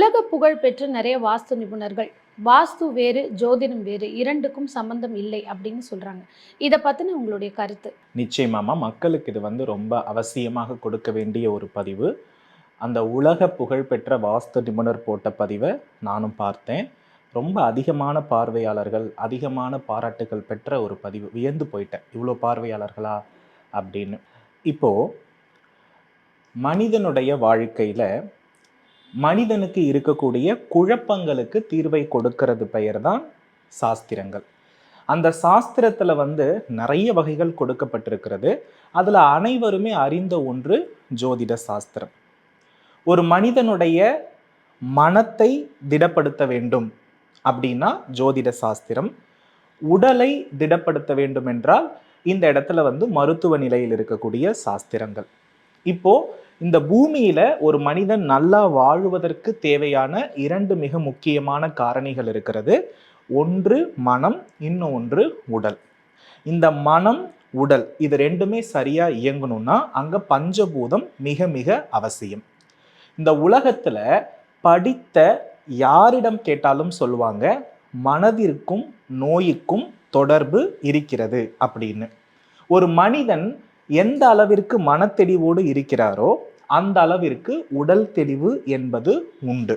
உலக புகழ் பெற்ற நிறைய வாஸ்து நிபுணர்கள். வாஸ்து வேறு ஜோதிடம் வேறு இரண்டுக்கும் சம்பந்தம் இல்லை அப்படின்னு சொல்றாங்க. இதை பத்தின உங்களுடைய கருத்து? நிச்சயமாமா மக்களுக்கு இது வந்து ரொம்ப அவசியமாக கொடுக்க வேண்டிய ஒரு பதிவு. அந்த உலக புகழ்பெற்ற வாஸ்து நிபுணர் போட்ட பதிவை நானும் பார்த்தேன். ரொம்ப அதிகமான பார்வையாளர்கள் அதிகமான பாராட்டுகள் பெற்ற ஒரு பதிவு. வியந்து போயிட்டேன். இவ்வளோ பார்வையாளர்களா? அப்படின்னு. இப்போது மனிதனுடைய வாழ்க்கையில் மனிதனுக்கு இருக்கக்கூடிய குழப்பங்களுக்கு தீர்வை கொடுக்கிறது பெயர் தான் சாஸ்திரங்கள். அந்த சாஸ்திரத்தில் வந்து நிறைய வகைகள் கொடுக்கப்பட்டிருக்கிறது. அதில் அனைவருமே அறிந்த ஒன்று ஜோதிட சாஸ்திரம். ஒரு மனிதனுடைய மனத்தை திடப்படுத்த வேண்டும் அப்படின்னா ஜோதிட சாஸ்திரம். உடலை திடப்படுத்த வேண்டும் என்றால் இந்த இடத்துல வந்து மருத்துவ நிலையில் இருக்கக்கூடிய சாஸ்திரங்கள். இப்போ இந்த பூமியில ஒரு மனிதன் நல்லா வாழுவதற்கு தேவையான இரண்டு மிக முக்கியமான காரணிகள் இருக்கிறது. ஒன்று மனம் இன்னும் ஒன்று உடல். இந்த மனம் உடல் இது ரெண்டுமே சரியா இயங்கணும்னா அங்க பஞ்சபூதம் மிக மிக அவசியம். இந்த உலகத்துல படித்த யாரிடம் கேட்டாலும் சொல்லுவாங்க மனதிற்கும் நோய்க்கும் தொடர்பு இருக்கிறது அப்படின்னு. ஒரு மனிதன் எந்த அளவிற்கு மனத்தெளிவோடு இருக்கிறாரோ அந்த அளவிற்கு உடல் தெளிவு என்பது உண்டு.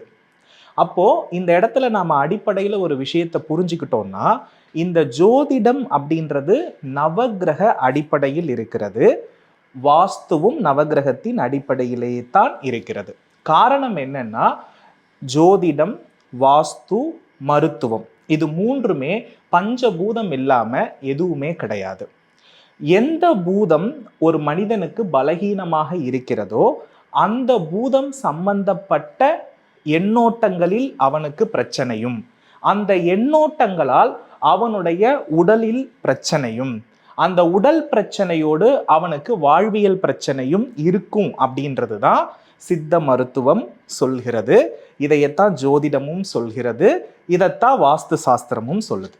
அப்போ இந்த இடத்துல நாம அடிப்படையில் ஒரு விஷயத்தை புரிஞ்சுக்கிட்டோம்னா இந்த ஜோதிடம் அப்படின்றது நவக்கிரக அடிப்படையில் இருக்கிறது. வாஸ்துவும் நவக்கிரகத்தின் அடிப்படையிலேயே தான் இருக்கிறது. காரணம் என்னன்னா ஜோதிடம் வாஸ்து மருத்துவம். இது மூன்றுமே பஞ்சபூதம் இல்லாம எதுவுமே கிடையாது. எந்த பூதம் ஒரு மனிதனுக்கு பலகீனமாக இருக்கிறதோ அந்த பூதம் சம்பந்தப்பட்ட எண்ணோட்டங்களில் அவனுக்கு பிரச்சனையும். அந்த எண்ணோட்டங்களால் அவனுடைய உடலில் பிரச்சனையும். அந்த உடல் பிரச்சனையோடு அவனுக்கு வாழ்வியல் பிரச்சனையும் இருக்கும் அப்படின்றது தான் சித்த மருத்துவம் சொல்கிறது. இதையத்தான் ஜோதிடமும் சொல்கிறது. இதைத்தான் வாஸ்து சாஸ்திரமும் சொல்லுது.